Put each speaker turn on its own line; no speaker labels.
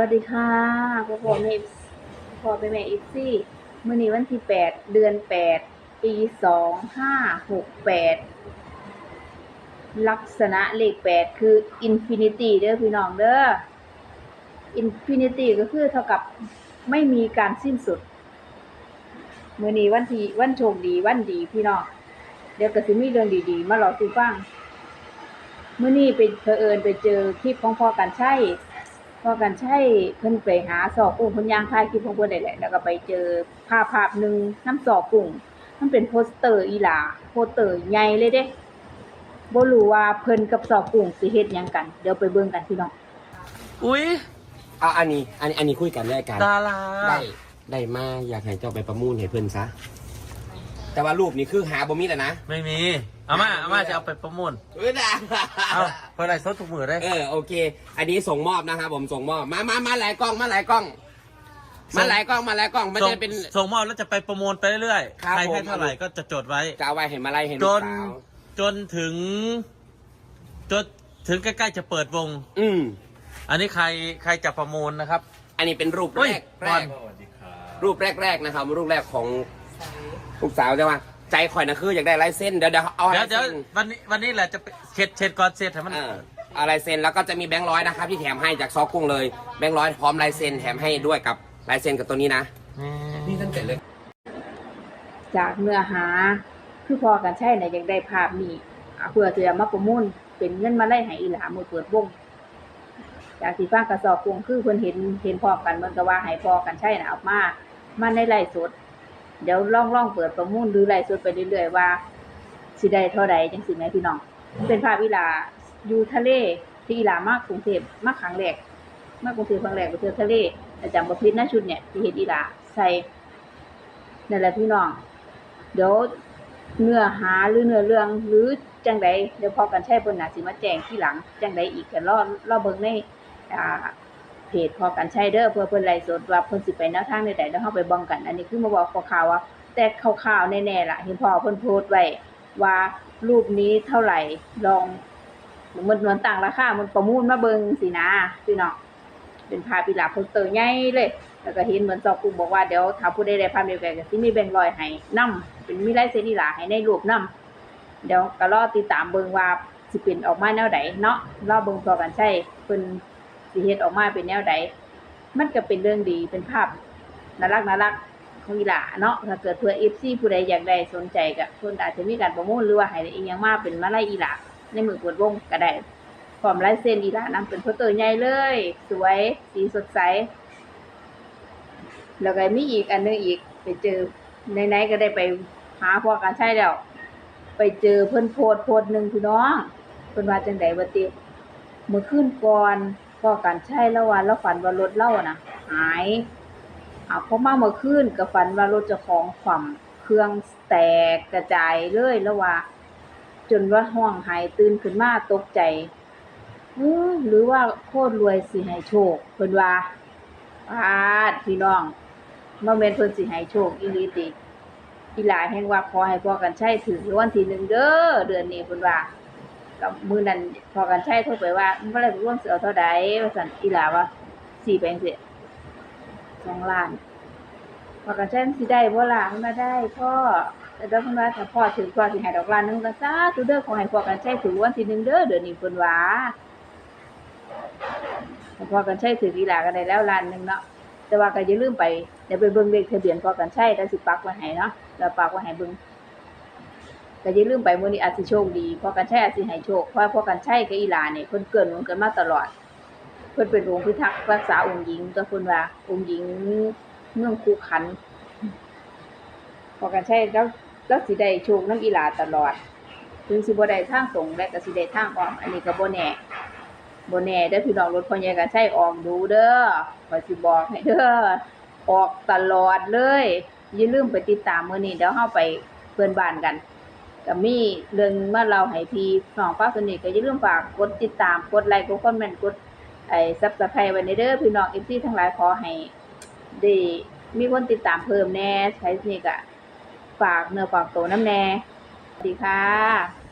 วัสดีค่ะพ่อพ่อแม่พ่อไปแม่อีซี่มื่อนี้วันที่แปดเดือนแปดปีสองห้าหกแปดลักษณะเลขแปดคืออินฟินิตี้เด้อพี่น้องเด้ออินฟินิตี้ก็คือเท่ากับไม่มีการสิ้นสุดมื่อนี้วันที่วันโชคดีวันดีพี่น้องเดี๋ยวก็สิมีเรื่องดีๆ มาเล่าสู่ฟังมื่อนี้ไปเผอิญไปเจอคลิปของพ่อกันใช่ พอกันใช่เพิ่นไปหาสอบกุ้งเพิ่นย่างถ่ายคลิปของเพิ่นได้แหละแล้วก็ไปเจอภาพภาพหนึ่งน้ำสอบกุ้งมันเป็นโปสเตอร์อีหลาโปสเตอร์ใหญ่เลยเด้บ่รู้ว่าเพิ่นกับสอบกุ้งสิเฮ็ดหยังกัน เดี๋ยวไปเบิ่งกันพี่น้อง
อุ้ย
เอาอันนี้ อันนี้อันนี้คุยกันได้กัน
ดารา
ได้ได้มาอยากให้เจ้าไปประมูลให้เพิ่นซะ แต่ว่ารูปนี้คือหาบ่มีแล้วนะ
ไม่มีอาม่าอาม่าจะเอาไปประมูล
เออนะ
เอาเพื่ออะไรซดทุกมือได้
เออโอเค อันนี้ส่งมอบนะครับผมส่งมอบ มามามาหลายกล้องมาหลายกล้อง มาหลายกล้องมาหลายกล้องมัน
ส่ง
จะเป็น
ส่งมอบแล้วจะไปประมูลไปเรื่อย
ครับ
ๆใครให้
ผม
เท่าไหร่ก็จะจดไว้
จะเอาไว้เห็นมาไล่เห็น
จ
ลูก
น
สาว
จนถึง จนถึงใกล้ๆจะเปิดวง
อืม
อันนี้ใครใครจะประมูลนะครับ
อันนี้เป็นรูป
เฮ้
แร
ย
กแร
บอล
กรูปแรกๆนะครับรูปแรกของ ลูกสาวใช่ไหมใจข่อยนะคืออยากได้ลายเส้นเดี๋ยวเดี๋ยวเอา
เดี๋ยว
ลาย
เดี๋ยว
เส้น
วันนี้วันนี้แหละจะไปเช็ดเช็ดก่อนเช็ดให้มัน
เออเอาลายเซ็นแล้วก็จะมีแบงค์ร้อยนะครับที่แถมให้จากซอกุ้งเลยแบงค์ร้อยพร้อมลายเซ็นแถมให้ด้วยกับลายเซ็นกับตัวนี้นะนี่ตั้งแต่เลย
จากเนื้อหาคือพอกันใช่เนี่ยอยากได้ภาพนี้อะเพื่อจะเอามาประมูลเป็นเงินมาไล่ให้อีหลามือเปิดวงจากที่ฟังกระสอบกุ้งคือเพิ่นเห็นเห็นพอกันมันก็ว่าให้พอกันใช่น่ะเอามามาในไล่สด เดี๋ยวล่องล่องเปิดประมูลหรือไล่สดไปเรื่อยๆว่าสิได้เท่าใดจังสิแม่พี่น้อง เป็นภาพอีหลาอยู่ทะเลที่อีหลามากกรุงเทพมาครั้งแรกมากรุงเทพครั้งแรกไปเที่ยวทะเลแต่จำบ่ผิดนะชุดเนี่ยที่เห็นอีหลาใส่นั่นแหละพี่น้อง เดี๋ยวเนื้อหาหรือเนื้อเรื่องหรือจังใดเดี๋ยวพอกันใช้เพิ่นน่ะสิมาแจ้งที่หลัง จังใดอีกก็รอรอเบิ่งในอ่า เพจพอกันใช้เด้อเพื่อเพิ่นไลฟ์สดว่าเพิ่นสิไปแนวทางใดๆแล้วเฮาไปบิ่งกัน อันนี้คือมาบอกคร่าวว่า แต่คร่าวๆแน่ๆล่ะเห็นพ่อเพิ่นโพสต์ไว้ว่ารูปนี้เท่าไหร่ลองมันเหมือนต่างราคา มันประมูลมาเบิ่งสินะพี่น้องเป็นภาพอีหลาโปสเตอร์ใหญ่เลย แล้วก็เห็นเหมือนซอกกุ้งบอกว่าเดี๋ยวถ้าผู้ใดได้ภาพเดียวกันก็สิมีแบ่งรอยให้นำเป็นมีลายเซนีหลาให้ในรูปนำเดี๋ยวก็รอติดตามเบิ่งว่าสิเป็นออกมาแนวใดเนาะรอเบิ่งพอกันใช่เพิ่น สิเฮ็ดออกมาเป็นแนวใดมันก็เป็นเรื่องดีเป็นภาพน่ารักน่ารักของอีหลาเนาะถ้าเกิดเพื่อ FC ผู้ใดอยากได้สนใจก็เพิ่นอาจจะมีการประมูลหรือว่าให้อีหยังมาเป็นมาลัยอีหลาในมือเปิดวงก็ได้พร้อมลายเซ็นอีหลานำเป็นโปสเตอร์ใหญ่เลย สวยสีสดใสแล้วก็มีอีกอันนึงอีกไปเจอไหนๆก็ได้ไปหาพ่อกันใช่แล้วไปเจอเพิ่นโพดโพดหนึ่งพี่น้องเพิ่นว่าจังไดบ่ติเมื่อคืนก่อน อกันใช่แล้วว่าแล้วฝันว่ารถเล่านะหายอ่าพอมาเมื่อคืนก็ฝันว่ารถจ้าของขว่ำเครื่องแตกกระจายเลยแล้วว่า จนว่าห้องหายตื่นขึ้นมาตกใจเออหรือว่าโคตรรวยสิให้โชคเพิ่นว่าพาดพี่น้องมาเมนเพิ่นสิให้โชคอีลีติอีหลายแห่งว่าขอให้พ่อกันใช้ถึงรางวันที่หนึ่งเด้อเดือนนี้เพิ่นว่า กับมือนั้นพอกันใช้โทรไปว่าบ่ได้ร่วมสิเอเท่าใดว่าซั่นอีหลาว่าสี่แปลงสิสองล้านพอกันใช้สิได้บ่ล่ะมันว่าได้พ่อแต่ดี๋ยวเพิ่นว่าถ้าพ่อถึงพ่อสิให้ดอกล้านหนึงก็สาธุเด้อขอให้พ่อกันใช้ถึงวันที่หนึ่งเด้อเดือนนี้เพิ่นว่าพอกันใช้ถือกีฬากันได้แล้วล้านหนึ่งเนาะแต่ว่าก็อย่าลืมไปเดี๋ยวไปเบิ่งเลขทะเบียนพอกันใช้แล้วสิปักไว้ให้เนาะแล้วปักไว้ให้เบิ่ง ก็อย่าลืมไปมื้อนี้อาจสิโชคดีพอกันใช้อาจสิให้โชคเพราะพอกันใช้กับอีหลาเนี่ยเพิ่นเกินหนุนกันมาตลอด เพิ่นเป็นองค์พิทักษ์รักษาองค์หญิงตัวเพิ่นว่าองค์หญิงเมืองคูขันพอกันใช้แล้วแล้วสิได้โชคนำอีหลาตลอด ถึงสิบ่ได้ทางตรงและก็สิได้ทางอ้อมอันนี้ก็บ่แน่บนแน่เด้อพี่น้องรถพ่อใหญ่ก็ใช้ออกดูเด้อขอสิบอกให้เด้อออกตลอดเลย อย่าลืมไปติดตามมื้อนี้เดี๋ยวเฮาไปเพื่อนบ้านกัน ก็มีเรื่องมาเราให้พี่น้องฟ้าสนิทก็อย่าลืมฝากกดติดตามกดไลค์กดคอมเมนต์กดไอ้ Subscribe ไว้ในเด้อพี่น้องเอฟซีทั้งหลายขอให้ได้มีคนติดตามเพิ่มแน่ใช้นี่ก็ฝากเนื้อฝากตัวน้ำแน่สวัสดีค่ะ